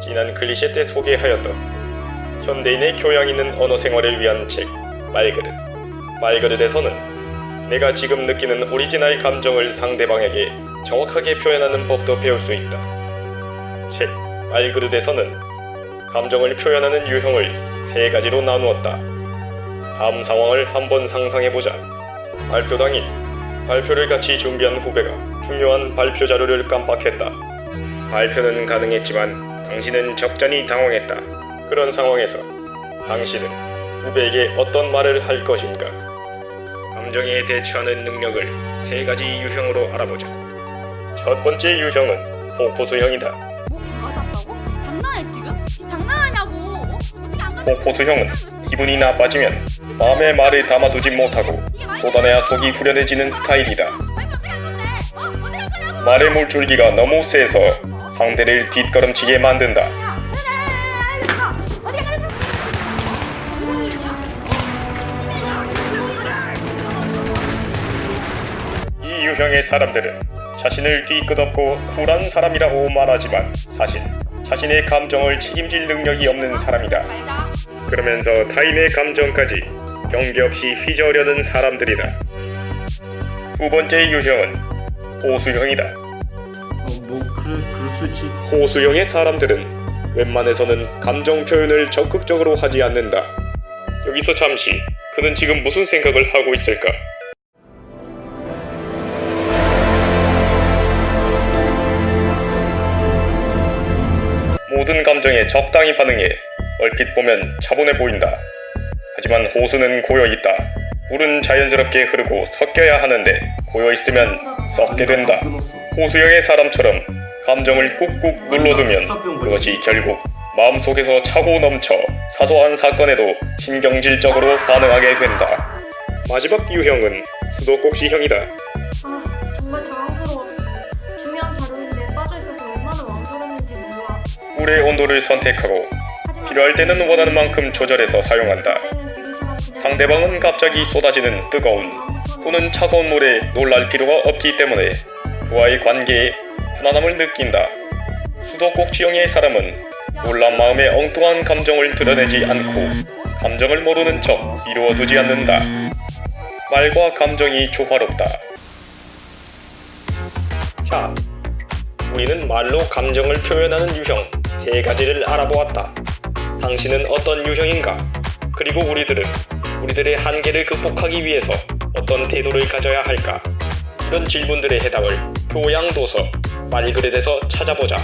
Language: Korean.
지난 클리셰 때 소개하였던 현대인의 교양 있는 언어 생활을 위한 책 말그릇. 말그릇에서는 내가 지금 느끼는 오리지널 감정을 상대방에게 정확하게 표현하는 법도 배울 수 있다. 책 말그릇에서는 감정을 표현하는 유형을 세 가지로 나누었다. 다음 상황을 한번 상상해보자. 발표 당일 발표를 같이 준비한 후배가 중요한 발표 자료를 깜빡했다. 발표는 가능했지만 당신은 적잖이 당황했다. 그런 상황에서 당신은 후배에게 어떤 말을 할 것인가? 감정에 대처하는 능력을 세 가지 유형으로 알아보자. 첫 번째 유형은 포포수형이다. 뭐? 맞았다고? 장난해 지금? 장난하냐고? 어? 어떻게 안 가져? 포포수형은 기분이 나빠지면 마음의 말을 담아두지 못하고 쏟아내야 속이 후련해지는 스타일이다. 어? 말의 물줄기가 너무 세서 상대를 뒷걸음치게 만든다. 이 유형의 사람들은 자신을 뒤끝없고 쿨한 사람이라고 말하지만 사실 자신의 감정을 책임질 능력이 없는 사람이다. 그러면서 타인의 감정까지 경계 없이 휘저으려는 사람들이다. 두 번째 유형은 호수형이다. 어뭐 그래 그럴 수 있지 호수형의 사람들은 웬만해서는 감정 표현을 적극적으로 하지 않는다. 여기서 잠시 그는 지금 무슨 생각을 하고 있을까? 모든 감정에 적당히 반응해 얼핏 보면 차분해 보인다. 하지만 호수는 고여 있다. 물은 자연스럽게 흐르고 섞여야 하는데 고여 있으면 썩게 된다. 호수형의 사람처럼 감정을 꾹꾹 눌러두면 그것이 결국 마음속에서 차고 넘쳐 사소한 사건에도 신경질적으로 반응하게 된다. 마지막 유형은 수도꼭지형이다. 아 정말 당황스러웠어. 중요한 자료인데 빠져있어서 얼마나 망설였는지 몰라. 물의 온도를 선택하고 필요할 때는 원하는 만큼 조절해서 사용한다. 상대방은 갑자기 쏟아지는 뜨거운 또는 차가운 물에 놀랄 필요가 없기 때문에 그와의 관계에 편안함을 느낀다. 수도꼭 지형의 사람은 놀란 마음에 엉뚱한 감정을 드러내지 않고 감정을 모르는 척 이루어두지 않는다. 말과 감정이 조화롭다. 자, 우리는 말로 감정을 표현하는 유형 세 가지를 알아보았다. 당신은 어떤 유형인가? 그리고 우리들은 우리들의 한계를 극복하기 위해서 어떤 태도를 가져야 할까? 이런 질문들의 해답을 교양 도서 말 그릇에서 찾아보자.